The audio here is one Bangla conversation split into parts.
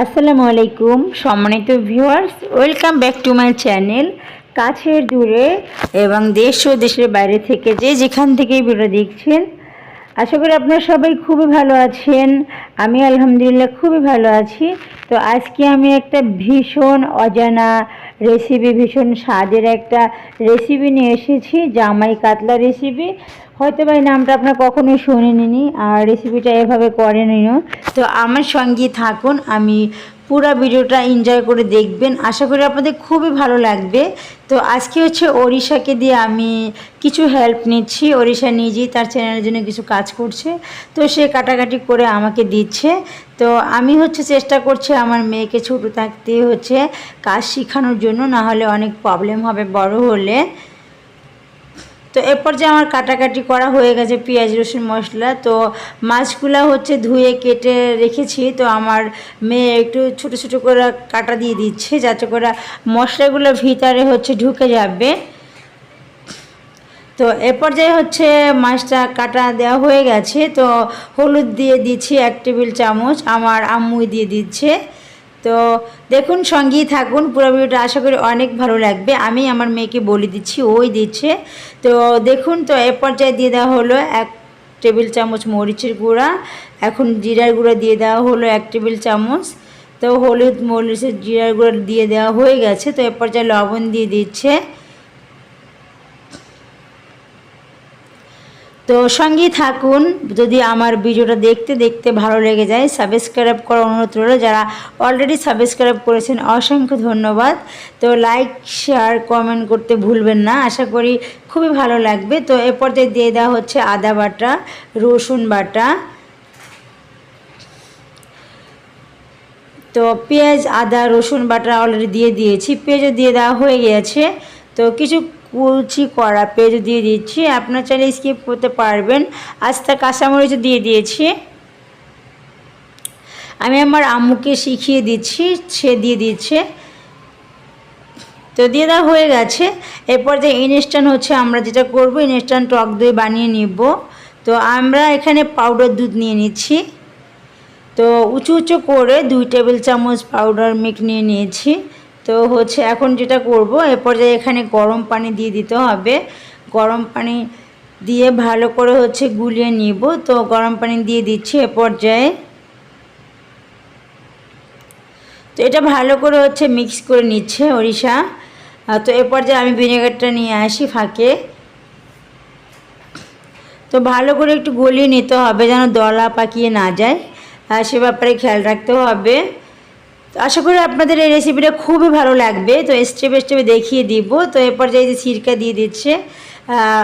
আসসালামু আলাইকুম, সম্মানিত viewers welcome back to my channel কাছের দূরে এবং দেশ ও দেশের বাইরে থেকে যে যেখান থেকে ভিডিও দেখছেন আশা করি আপনারা সবাই খুবই ভালো আছেন। আমি আলহামদুলিল্লাহ খুবই ভালো আছি। তো আজকে আমি একটা ভীষণ অজানা রেসিপি ভীষণ স্বাদের একটা রেসিপি নিয়ে এসেছি, জামাই কাতলা রেসিপি হয়তো বা নামটা আপনার কখনোই শুনেনি আর রেসিপিটা এভাবে করেনিও তো আমার সঙ্গে থাকুন, আমি পুরো ভিডিওটা এনজয় করে দেখবেন। আশা করি আপনাদের খুবই ভালো লাগবে। তো আজকে হচ্ছে ওড়িশাকে দিয়ে আমি কিছু হেল্প নিচ্ছি। ওড়িশা নিজেই তার চ্যানেলের জন্য কিছু কাজ করছে। তো সে কাটাকাটি করে আমাকে দিচ্ছে। তো আমি হচ্ছে চেষ্টা করছি আমার মেয়েকে ছোটো থাকতে হচ্ছে কাজ শেখানোর জন্য না হলে অনেক প্রবলেম হবে বড় হলে। তো এরপর যে আমার কাটাকাটি করা হয়ে গেছে পেঁয়াজ, রসুন, মশলা, তো মাছগুলো হচ্ছে ধুয়ে কেটে রেখেছি, তো আমার মেয়ে একটু ছোট ছোট করে কাটা দিয়ে দিচ্ছে, যাতে করে মশলাগুলো ভিতরে হচ্ছে ঢুকে যাবে। তো এরপর যে হচ্ছে মাছটা কাটা দেওয়া হয়ে গেছে, তো হলুদ দিয়ে দিচ্ছি এক টেবিল চামচ, আমার আম্মুই দিয়ে দিচ্ছে। তো দেখুন, সঙ্গেই থাকুন, পুরো ভিডিওটা আশা করি অনেক ভালো লাগবে। আমি আমার মেয়েকে বলে দিচ্ছি, ওই দিচ্ছে। তো দেখুন তো, এ পর্যায়ে দিয়ে দেওয়া হলো এক টেবিল চামচ মরিচের গুঁড়া, এখন জিরার গুঁড়া দিয়ে দেওয়া হলো এক টেবিল চামচ। তো হলুদ মরিচের জিরার গুঁড়া দিয়ে দেওয়া হয়ে গেছে, তো এ পর্যায়ে লবণ দিয়ে দিচ্ছে। তো সঙ্গেই থাকুন, যদি আমার ভিডিওটা দেখতে দেখতে ভালো লেগে যায় সাবস্ক্রাইব করার অনুরোধ রইল। যারা অলরেডি সাবস্ক্রাইব করেছেন, অসংখ্য ধন্যবাদ। তো লাইক শেয়ার কমেন্ট করতে ভুলবেন না। আশা করি খুবই ভালো লাগবে। তো এ পর্যায়ে দিয়ে দেওয়া হচ্ছে আদা বাটা, রসুন বাটা। তো পেঁয়াজ, আদা, রসুন বাটা অলরেডি দিয়ে দিয়েছি। পেঁয়াজও দিয়ে দেওয়া হয়ে গিয়েছে তো কিছু কুচি করা পেঁয়াজ দিয়ে দিচ্ছি। আপনার চাইলে স্কিপ করতে পারবেন। আস্তে কাঁচামরিচ দিয়ে দিয়েছি। আমি আমার আম্মুকে শিখিয়ে দিচ্ছি, সে দিয়ে দিচ্ছে। তো দিয়ে দেওয়া হয়ে গেছে। এরপর যে ইনস্ট্যান্ট হচ্ছে, আমরা যেটা করব, ইনস্ট্যান্ট টক দই বানিয়ে নিব। তো আমরা এখানে পাউডার দুধ নিয়ে নিচ্ছি। তো উঁচু উঁচু করে দুই টেবিল চামচ পাউডার মিল্ক নিয়ে নিয়েছি। তো হচ্ছে এখন যেটা করব, এ পর্যায়ে এখানে গরম পানি দিয়ে দিতে হবে। গরম পানি দিয়ে ভালো করে হচ্ছে গুলিয়ে নিব। তো গরম পানি দিয়ে দিচ্ছি এ পর্যায়ে। তো এটা ভালো করে হচ্ছে মিক্স করে নিচ্ছে ওড়িশা। তো এ পর্যায়ে আমি ভিনেগারটা নিয়ে আসি ফাঁকে। তো ভালো করে একটু গলিয়ে নিতে হবে যেন দলা পাকিয়ে না যায়। সে ব্যাপারে খেয়াল রাখতে হবে। তো আশা করি আপনাদের এই রেসিপিটা খুবই ভালো লাগবে। তো স্টেপ স্টেপে দেখিয়ে দিব। তো এরপর যে সিরকা দিয়ে দিচ্ছে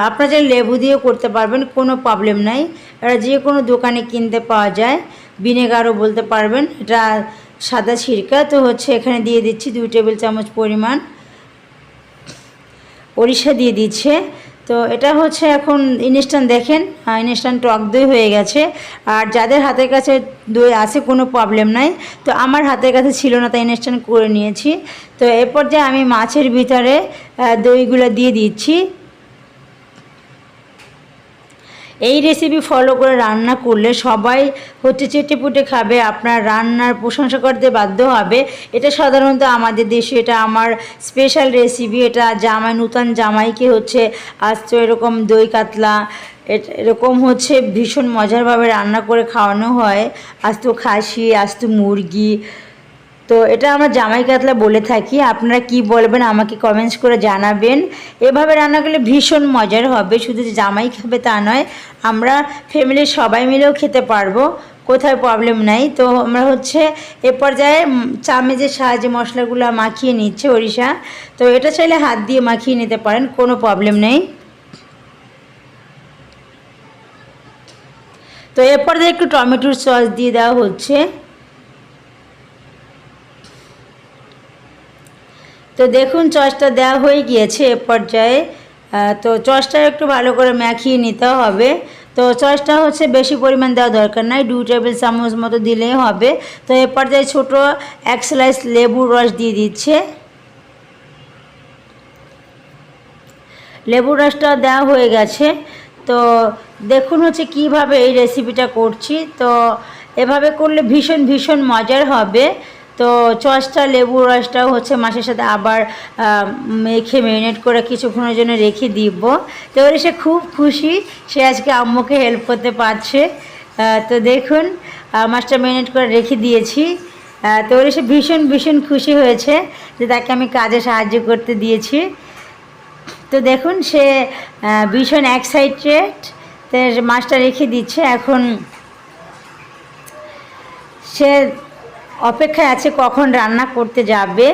আপনারা যে লেবু দিয়েও করতে পারবেন, কোনো প্রবলেম নাই। এটা যে কোনো দোকানে কিনতে পাওয়া যায়, ভিনেগারও বলতে পারবেন। এটা সাদা সিরকা, তো হচ্ছে এখানে দিয়ে দিচ্ছি দুই টেবিল চামচ পরিমাণ। ওড়িশা দিয়ে দিচ্ছে। তো এটা হচ্ছে এখন ইনস্ট্যান্ট দেখেন ইনস্ট্যান্ট টক দই হয়ে গেছে। আর যাদের হাতের কাছে দই আছে, কোনো প্রবলেম নাই। তো আমার হাতের কাছে ছিল না, তাই ইনস্ট্যান্ট করে নিয়েছি। তো এরপর যে আমি মাছের ভিতরে দইগুলো দিয়ে দিচ্ছি। এই রেসিপি ফলো করে রান্না করলে সবাই হচ্ছে চেটে পুটে খাবে, আপনার রান্নার প্রশংসা করতে বাধ্য হবে। এটা সাধারণত আমাদের দেশে, এটা আমার স্পেশাল রেসিপি এটা জামাই, নূতন জামাইকে হচ্ছে আজ তো এরকম দই কাতলা এরকম হচ্ছে ভীষণ মজারভাবে রান্না করে খাওয়ানো হয়। আজ তো খাসি আজ তো মুরগি তো এটা আমরা জামাই কাতলা বলে থাকি, আপনারা কি বলবেন আমাকে কমেন্টস করে জানাবেন। এভাবে রান্না করলে ভীষণ মজার হবে, শুধু যে জামাই খাবে তা নয়, আমরা ফ্যামিলির সবাই মিলেও খেতে পারব কোথায় প্রবলেম নাই। তো আমরা হচ্ছে এ পর্যায়ে চামেচের সাহায্যে মশলাগুলো মাখিয়ে নিচ্ছে ওড়িশা। তো এটা চাইলে হাত দিয়ে মাখিয়ে নিতে পারেন, কোনো প্রবলেম নেই। তো এরপর একটু টমেটোর সস দিয়ে দেওয়া হচ্ছে। তো দেখুন চসটা দেওয়া হয়ে গিয়েছে এ পর্যায়ে। তো চসটা একটু ভালো করে মাখিয়ে নিতে হবে। তো চসটা হচ্ছে বেশি পরিমাণ দেওয়া দরকার নাই, দু টেবিল চামচ মতো দিলেই হবে। তো এ পর্যায়ে ছোটো এক স্লাইস লেবুর রস দিয়ে দিচ্ছে। লেবুর রসটা দেওয়া হয়ে গেছে। তো দেখুন হচ্ছে কীভাবে এই রেসিপিটা করছি। তো এভাবে করলে ভীষণ ভীষণ মজার হবে। তো চসটা লেবু রসটাও হচ্ছে মাছের সাথে আবার মেখে ম্যারিনেট করে কিছুক্ষণের জন্য রেখে দিব। তো এবারে সে খুব খুশি, সে আজকে আম্মুকে হেল্প করতে পারছে। তো দেখুন মাছটা ম্যারিনেট করে রেখে দিয়েছি। তো ওর সে ভীষণ ভীষণ খুশি হয়েছে যে তাকে আমি কাজে সাহায্য করতে দিয়েছি। তো দেখুন, সে ভীষণ এক্সাইটেড মাছটা রেখে দিচ্ছে। এখন সে অপেক্ষায় আছে কখন রান্না করতে যাবে।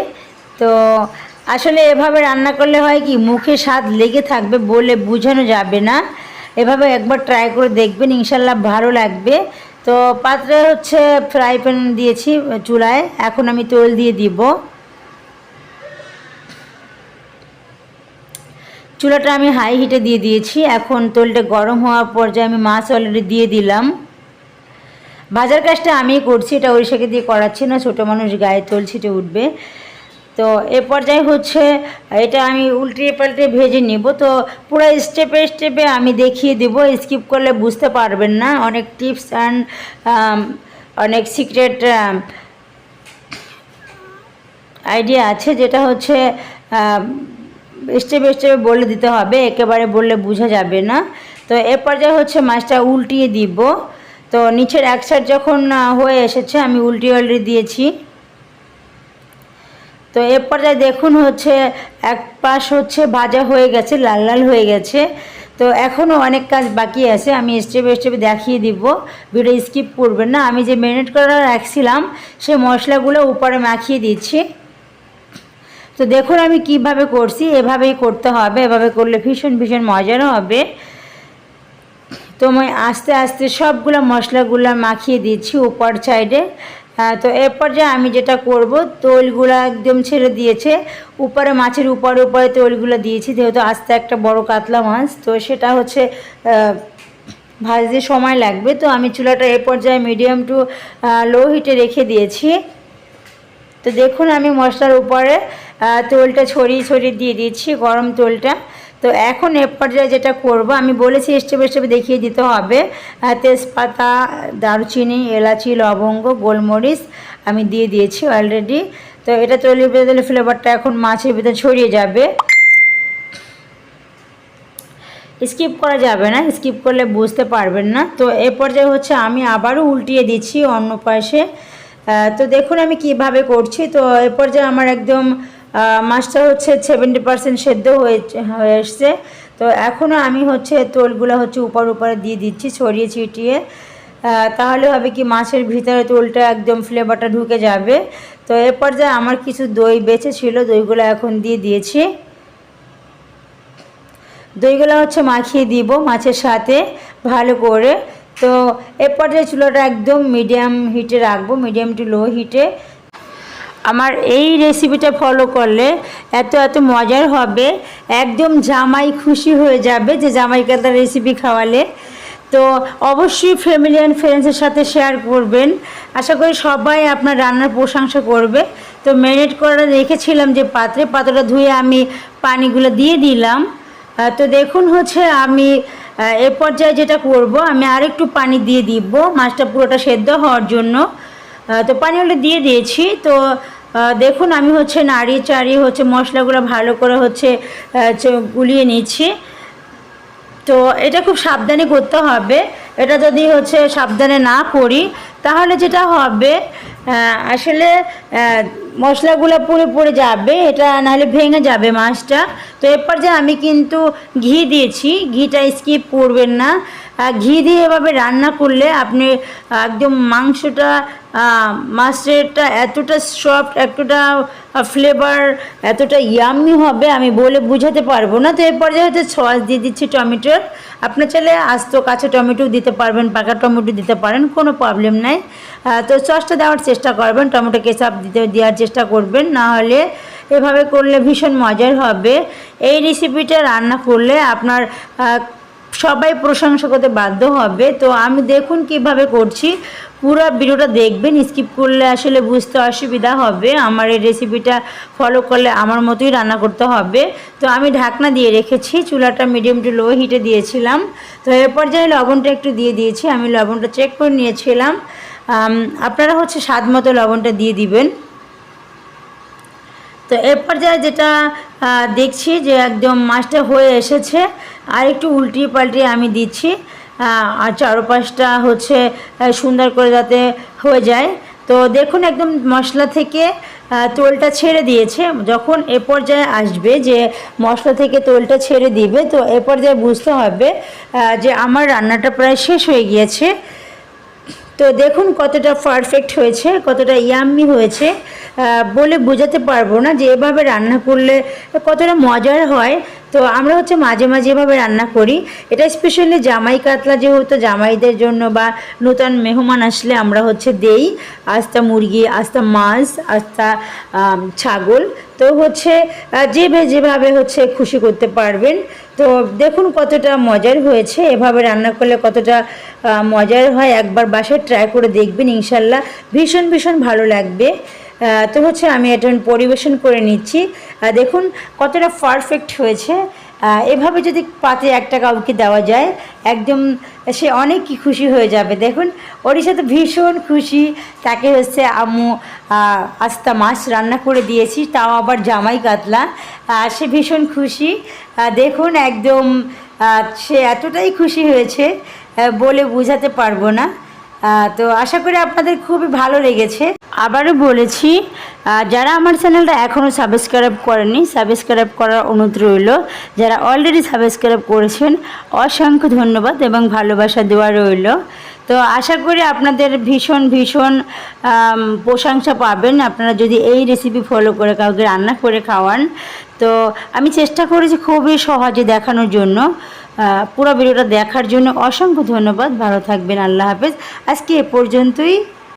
তো আসলে এভাবে রান্না করলে হয় কি, মুখে স্বাদ লেগে থাকবে বলে বোঝানো যাবে না। এভাবে একবার ট্রাই করে দেখবেন, ইনশাল্লাহ ভালো লাগবে। তো পাত্রে হচ্ছে ফ্রাই প্যান দিয়েছি চুলায়, এখন আমি তেল দিয়ে দিব। চুলাটা আমি হাই হিটে দিয়ে দিয়েছি, এখন তেলটা গরম হওয়ার পর্যায়ে আমি মাছ অলরেডি দিয়ে দিলাম। বাজার কাজটা আমি করছি, এটা ওড়িশাকে দিয়ে করাচ্ছি না, ছোটো মানুষ গায়ে তোল ছিটে উঠবে। তো এ পর্যায়ে হচ্ছে, এটা আমি উল্টিয়ে পাল্টে ভেজে নিব, তো পুরো স্টেপে স্টেপে আমি দেখিয়ে দেব স্কিপ করলে বুঝতে পারবেন না, অনেক টিপস অ্যান্ড অনেক সিক্রেট আইডিয়া আছে, যেটা হচ্ছে স্টেপে স্টেপে বলে দিতে হবে, একেবারে বললে বোঝা যাবে না। তো এ পর্যায়ে হচ্ছে মাছটা উল্টিয়ে দিব। তো নিচের এক সাইড যখন হয়ে এসেছে, আমি উল্টিয়ে অলরেডি দিয়েছি। তো এ পর্যায়ে দেখুন হচ্ছে, এক পাশ হচ্ছে ভাজা হয়ে গেছে, লাল লাল হয়ে গেছে। তো এখনও অনেক কাজ বাকি আছে, আমি স্টেপ স্টেপে দেখিয়ে দিব। ভিডিও স্কিপ করবেন না। আমি যে ম্যারিনেট করে রাখছিলাম সে মশলাগুলো উপরে মাখিয়ে দিচ্ছি। তো দেখুন আমি কীভাবে করছি, এভাবেই করতে হবে। এভাবে করলে ভীষণ ভীষণ মজার হবে। তো আমি আস্তে আস্তে সবগুলো মশলাগুলো মাখিয়ে দিচ্ছি উপর সাইডে। তো এরপর যে আমি যেটা করব, তৈলগুলো একদম ছেড়ে দিয়েছে। উপরে মাছের উপরে উপরে তৈলগুলো দিয়েছি, যেহেতু আস্তে একটা বড় কাতলা মাছ, তো সেটা হচ্ছে ভাজতে সময় লাগবে। তো আমি চুলাটা এ পর্যায়ে মিডিয়াম টু লো হিটে রেখে দিয়েছি। তো দেখুন আমি মশলার উপরে তেলটা ছড়িয়ে ছড়িয়ে দিয়ে দিচ্ছি গরম তেলটা। তো এখন এ পর্যায়ে যেটা করব, আমি বলেছি স্টেপে স্টেপে দেখিয়ে দিতে হবে। তেজপাতা, দারুচিনি, এলাচি, লবঙ্গ, গোলমরিচ আমি দিয়ে দিয়েছি অলরেডি তো এটা তৈরি দিলে ফ্লেভারটা এখন মাছের ভিতরে ছড়িয়ে যাবে। স্কিপ করা যাবে না স্কিপ করলে বুঝতে পারবেন না। তো এ পর্যায়ে হচ্ছে আমি আবারও উল্টিয়ে দিচ্ছি অন্য পাশে। তো দেখুন আমি কীভাবে করছি। তো এ পর্যায়ে আমার একদম মাছটা হচ্ছে সেভেন্টি পার্সেন্ট সেদ্ধ হয়ে হয়ে এসছে। তো এখনও আমি হচ্ছে তোলগুলো হচ্ছে উপর উপরে দিয়ে দিচ্ছি, ছড়িয়ে ছিটিয়ে। তাহলে হবে কি মাছের ভিতরে তোলটা একদম ফ্লেভারটা ঢুকে যাবে। তো এ পর্যায়ে আমার কিছু দই বেঁচে ছিল, দইগুলো এখন দিয়ে দিয়েছি। দইগুলো হচ্ছে মাখিয়ে দিব মাছের সাথে ভালো করে। তো এ পর্যায়ে চুলাটা একদম মিডিয়াম হিটে রাখব মিডিয়াম টু লো হিটে আমার এই রেসিপিটা ফলো করলে এত এত মজার হবে। একদম জামাই খুশি হয়ে যাবে যে জামাইকে তার রেসিপি খাওয়ালে। তো অবশ্যই ফ্যামিলি অ্যান্ড ফ্রেন্ডসের সাথে শেয়ার করবেন। আশা করি সবাই আপনার রান্নার প্রশংসা করবে। তো ম্যারিনেট করা রেখেছিলাম যে পাত্রে, পাত্রটা ধুয়ে আমি পানিগুলো দিয়ে দিলাম। তো দেখুন হচ্ছে আমি এ পর্যায়ে যেটা করব, আমি আরেকটু পানি দিয়ে দিব। মাছটা পুরোটা সেদ্ধ হওয়ার জন্য। তো পানি ওটা দিয়ে দিয়েছি। তো দেখুন আমি হচ্ছে নাড়ি চাড়ি হচ্ছে মশলাগুলো ভালো করে হচ্ছে গুলিয়ে নিচ্ছি। তো এটা খুব সাবধানে করতে হবে। এটা যদি হচ্ছে সাবধানে না করি, তাহলে যেটা হবে আসলে মশলাগুলো পুড়ে পুড়ে যাবে এটা নাহলে ভেঙে যাবে মাছটা। তো এরপর যে আমি কিন্তু ঘি দিয়েছি ঘিটা স্কিপ করবেন না। ঘি দিয়ে এভাবে রান্না করলে আপনি একদম মাংসটা আহ, মাছেরটা এতটা সফট এতটা ফ্লেভার এতটা ইয়ামি হবে আমি বলে বুঝাতে পারব না। তো এরপর যে হচ্ছে সস দিয়ে দিচ্ছি টমেটোর আপনার চাইলে আস্ত কাঁচা টমেটো দিতে পারবেন পাকা টমেটো দিতে পারেন কোনো প্রবলেম নাই। তো সসটা দেওয়ার চেষ্টা করবেন টমেটো কেচাপ দিতে দেওয়ার চেষ্টা করবেন, না হলে এভাবে করলে ভীষণ মজার হবে। এই রেসিপিটা রান্না করলে আপনার সবাই প্রশংসা করতে বাধ্য হবে। তো আমি দেখুন কীভাবে করছি। পুরো ভিডিওটা দেখবেন স্কিপ করলে আসলে বুঝতে অসুবিধা হবে। আমার এই রেসিপিটা ফলো করলে আমার মতোই রান্না করতে হবে। তো আমি ঢাকনা দিয়ে রেখেছি, চুলাটা মিডিয়াম টু লো হিটে দিয়েছিলাম। তো এর পর্যায়ে লবণটা একটু দিয়ে দিয়েছি, আমি লবণটা চেক করে নিয়েছিলাম। আপনারা হচ্ছে স্বাদ মতো লবণটা দিয়ে দিবেন। তো এর পর্যায়ে যেটা দেখছি যে একদম মাছটা হয়ে এসেছে, আর একটু উল্টিয়ে পাল্টিয়ে আমি দিচ্ছি আর চারপাশটা হচ্ছে সুন্দর করে যাতে হয়ে যায়। তো দেখুন একদম মশলা থেকে তোলটা ছেড়ে দিয়েছে, যখন এ পর্যায়ে আসবে যে মশলা থেকে তোলটা ছেড়ে দিবে, তো এ পর্যায়ে বুঝতে হবে যে আমার রান্নাটা প্রায় শেষ হয়ে গিয়েছে। তো দেখুন কতটা পারফেক্ট হয়েছে, কতটা ইয়াম্মি হয়েছে বলে বোঝাতে পারব না যে এভাবে রান্না করলে কতটা মজার হয়। তো আমরা হচ্ছে মাঝে মাঝে এভাবে রান্না করি। এটা স্পেশালি জামাই কাতলা যেহেতু জামাইদের জন্য বা নতুন মেহমান আসলে আমরা হচ্ছে দেই। আস্তা মুরগি আস্তা মাছ আস্তা ছাগল। তো হচ্ছে আহ, যে যেভাবে হচ্ছে খুশি করতে পারবেন। তো দেখুন কতটা মজার হয়েছে। এভাবে রান্না করলে কতটা মজার হয়। একবার বাসায় ট্রাই করে দেখবেন ইনশাল্লাহ। ভীষণ ভীষণ ভালো লাগবে। তো হচ্ছে আমি এটা পরিবেশন করে নিচ্ছি। দেখুন কতটা পারফেক্ট হয়েছে। এভাবে যদি পাতে একটা কাউকে দেওয়া যায়, একদম সে অনেক কি খুশি হয়ে যাবে। দেখুন ওড়িশা তো ভীষণ খুশি। তাকে হচ্ছে আম্মু আস্তা মাছ রান্না করে দিয়েছি, তাও আবার জামাই কাতলা। সে ভীষণ খুশি। দেখুন একদম সে এতটাই খুশি হয়েছে বলে বোঝাতে পারব না। তো আশা করি আপনাদের খুবই ভালো লেগেছে। আবারও বলেছি যারা আমার চ্যানেলটা এখনও সাবস্ক্রাইব করেনি সাবস্ক্রাইব করার অনুরোধ রইল। যারা অলরেডি সাবস্ক্রাইব করেছেন, অসংখ্য ধন্যবাদ এবং ভালোবাসা দেওয়া রইল। তো আশা করি আপনাদের ভীষণ ভীষণ প্রশংসা পাবেন। আপনারা যদি এই রেসিপি ফলো করে কাউকে রান্না করে খাওয়ান তো আমি চেষ্টা করেছি খুবই সহজে দেখানোর জন্য। পুরো ভিডিওটা দেখার জন্য অসংখ্য ধন্যবাদ। ভালো থাকবেন। আল্লাহ হাফেজ। আজকে এ পর্যন্তই।